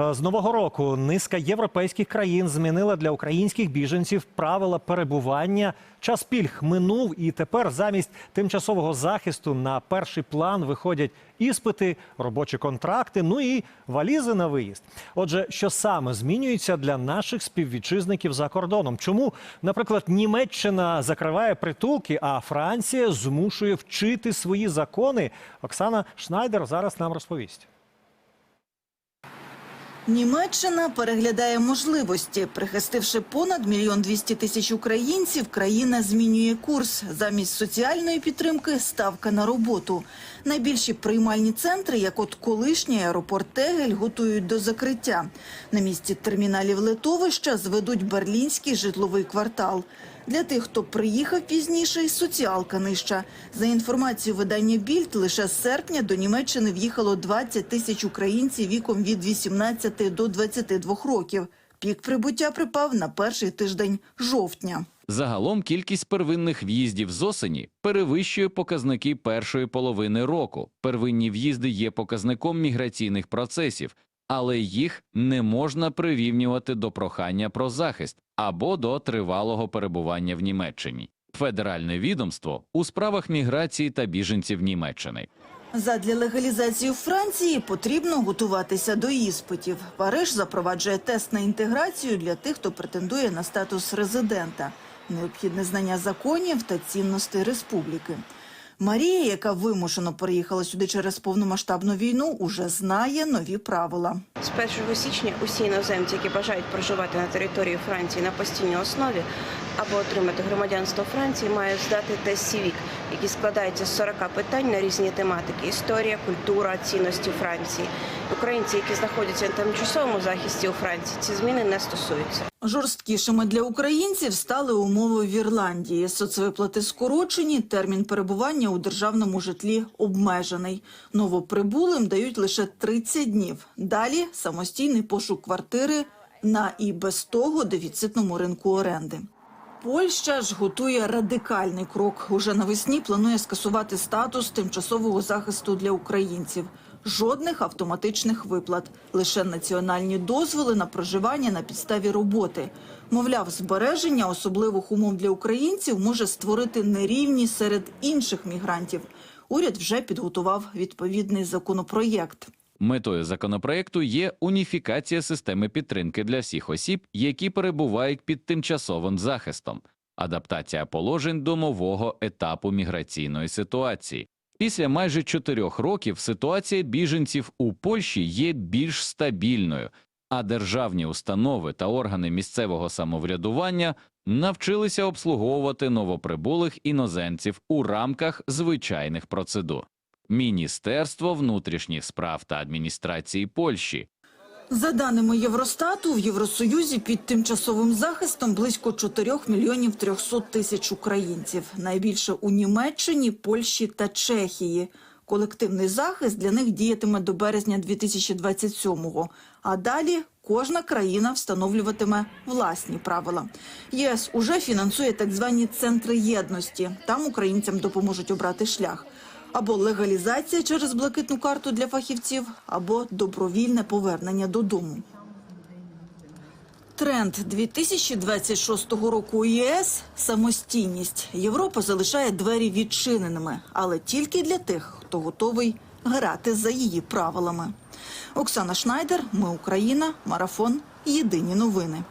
Е, З нового року низка європейських країн змінила для українських біженців правила перебування. Час пільг минув, і тепер замість тимчасового захисту на перший план виходять іспити, робочі контракти, ну і валізи на виїзд. Отже, що саме змінюється для наших співвітчизників за кордоном? Чому, наприклад, Німеччина закриває притулки, а Франція змушує вчити свої закони? Оксана Шнайдер зараз нам розповість. Німеччина переглядає можливості. Прихистивши понад мільйон двісті тисяч українців, країна змінює курс. Замість соціальної підтримки – ставка на роботу. Найбільші приймальні центри, як от колишній аеропорт Тегель, готують до закриття. На місці терміналів литовища зведуть берлінський житловий квартал. Для тих, хто приїхав пізніше, соціалка нижча. За інформацією видання Більд, лише з серпня до Німеччини в'їхало 20 тисяч українців віком від 18 до 22 років. Пік прибуття припав на перший тиждень жовтня. Загалом кількість первинних в'їздів з осені перевищує показники першої половини року. Первинні в'їзди є показником міграційних процесів, але їх не можна прирівнювати до прохання про захист або до тривалого перебування в Німеччині. Федеральне відомство у справах міграції та біженців Німеччини. Задля легалізації у Франції потрібно готуватися до іспитів. Париж запроваджує тест на інтеграцію для тих, хто претендує на статус резидента. Необхідне знання законів та цінностей республіки. Марія, яка вимушено переїхала сюди через повномасштабну війну, уже знає нові правила. З 1 січня усі іноземці, які бажають проживати на території Франції на постійній основі або отримати громадянство Франції, мають здати тест «Сівік», який складається з 40 питань на різні тематики: історія, культура, цінності Франції. Українці, які знаходяться на тимчасовому захисті у Франції, ці зміни не стосуються. Жорсткішими для українців стали умови в Ірландії. Соцвиплати скорочені, термін перебування у державному житлі обмежений. Новоприбулим дають лише 30 днів. Далі самостійний пошук квартири на і без того дефіцитному ринку оренди. Польща ж готує радикальний крок. Уже навесні планує скасувати статус тимчасового захисту для українців. Жодних автоматичних виплат, лише національні дозволи на проживання на підставі роботи. Мовляв, збереження особливих умов для українців може створити нерівність серед інших мігрантів. Уряд вже підготував відповідний законопроєкт. Метою законопроекту є уніфікація системи підтримки для всіх осіб, які перебувають під тимчасовим захистом, адаптація положень до нового етапу міграційної ситуації. Після майже чотирьох років ситуація біженців у Польщі є більш стабільною, а державні установи та органи місцевого самоврядування навчилися обслуговувати новоприбулих іноземців у рамках звичайних процедур. Міністерство внутрішніх справ та адміністрації Польщі За даними Євростату, в Євросоюзі під тимчасовим захистом близько 4 мільйонів 300 тисяч українців. Найбільше у Німеччині, Польщі та Чехії. Колективний захист для них діятиме до березня 2027-го. А далі кожна країна встановлюватиме власні правила. ЄС уже фінансує так звані центри єдності. Там українцям допоможуть обрати шлях. Або легалізація через блакитну карту для фахівців, або добровільне повернення додому. Тренд 2026 року ЄС – самостійність. Європа залишає двері відчиненими, але тільки для тих, хто готовий грати за її правилами. Оксана Шнайдер, Ми Україна, Марафон. Єдині новини.